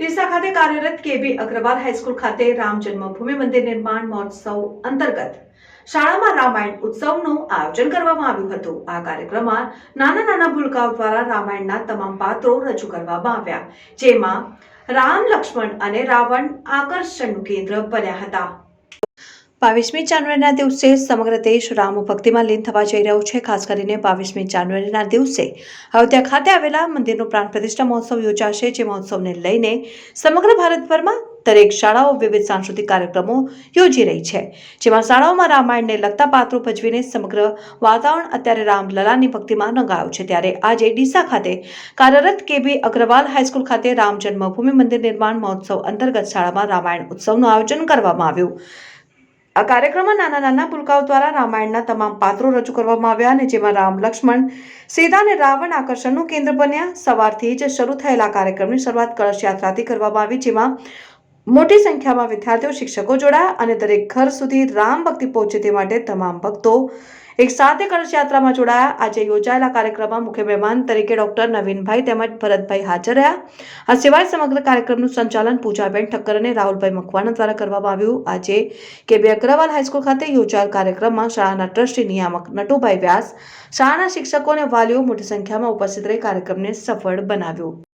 ડીસા ખાતે કાર્યરત કેબી અગ્રવાલ હાઈસ્કૂલ ખાતે રામ જન્મભૂમિ મંદિર નિર્માણ મહોત્સવ અંતર્ગત શાળામાં રામાયણ ઉત્સવનું આયોજન કરવામાં આવ્યું હતું. આ કાર્યક્રમમાં નાના નાના ભૂલકાઓ દ્વારા રામાયણના તમામ પાત્રો રજૂ કરવામાં આવ્યા, જેમાં રામ લક્ષ્મણ અને રાવણ આકર્ષણનું કેન્દ્ર બન્યા હતા. બાવીસમી જાન્યુઆરીના દિવસે સમગ્ર દેશ રામ ભક્તિમાં લીન થવા જઈ રહ્યો છે. ખાસ કરીને બાવીસમી જાન્યુઆરીના દિવસે અયોધ્યા ખાતે આવેલા મંદિરનો પ્રાણ પ્રતિષ્ઠા મહોત્સવ યોજાશે, જે મહોત્સવને લઈને સમગ્ર ભારતભરમાં દરેક શાળાઓ વિવિધ સાંસ્કૃતિક કાર્યક્રમો યોજી રહી છે. જેમાં શાળાઓમાં રામાયણને લગતા પાત્રો ભજવીને સમગ્ર વાતાવરણ અત્યારે રામલલાની ભક્તિમાં રંગાયું છે. ત્યારે આજે ડીસા ખાતે કાર્યરત કેબી અગ્રવાલ હાઈસ્કૂલ ખાતે રામ જન્મભૂમિ મંદિર નિર્માણ મહોત્સવ અંતર્ગત શાળામાં રામાયણ ઉત્સવનું આયોજન કરવામાં આવ્યું. આ કાર્યક્રમમાં નાના નાના પુલકાઓ દ્વારા રામાયણના તમામ પાત્રો રજૂ કરવામાં આવ્યા અને જેમાં રામ, લક્ષ્મણ, સીતા અને રાવણ આકર્ષણનું કેન્દ્ર બન્યા. સવારથી જ શરૂ થયેલા કાર્યક્રમની શરૂઆત કળશ યાત્રાથી કરવામાં આવી, જેમાં મોટી સંખ્યામાં વિદ્યાર્થીઓ, શિક્ષકો જોડાયા અને દરેક ઘર સુધી રામ ભક્તિ પહોંચે તે માટે તમામ ભક્તો એક સાથે કળશ યાત્રામાં જોડાયા. આજે યોજાયેલા કાર્યક્રમમાં મુખ્ય મહેમાન તરીકે ડોક્ટર નવીનભાઈ તેમજ ભરતભાઈ હાજર રહ્યા. આ સિવાય સમગ્ર કાર્યક્રમનું સંચાલન પૂજાબેન ઠક્કર અને રાહુલભાઈ મકવાણા દ્વારા કરવામાં આવ્યું. આજે કે બે અગ્રવાલ હાઈસ્કૂલ ખાતે યોજાયેલ કાર્યક્રમમાં શાળાના ટ્રસ્ટી નિયામક નટુભાઈ વ્યાસ, શાળાના શિક્ષકો અને વાલીઓ મોટી સંખ્યામાં ઉપસ્થિત રહી કાર્યક્રમને સફળ બનાવ્યો.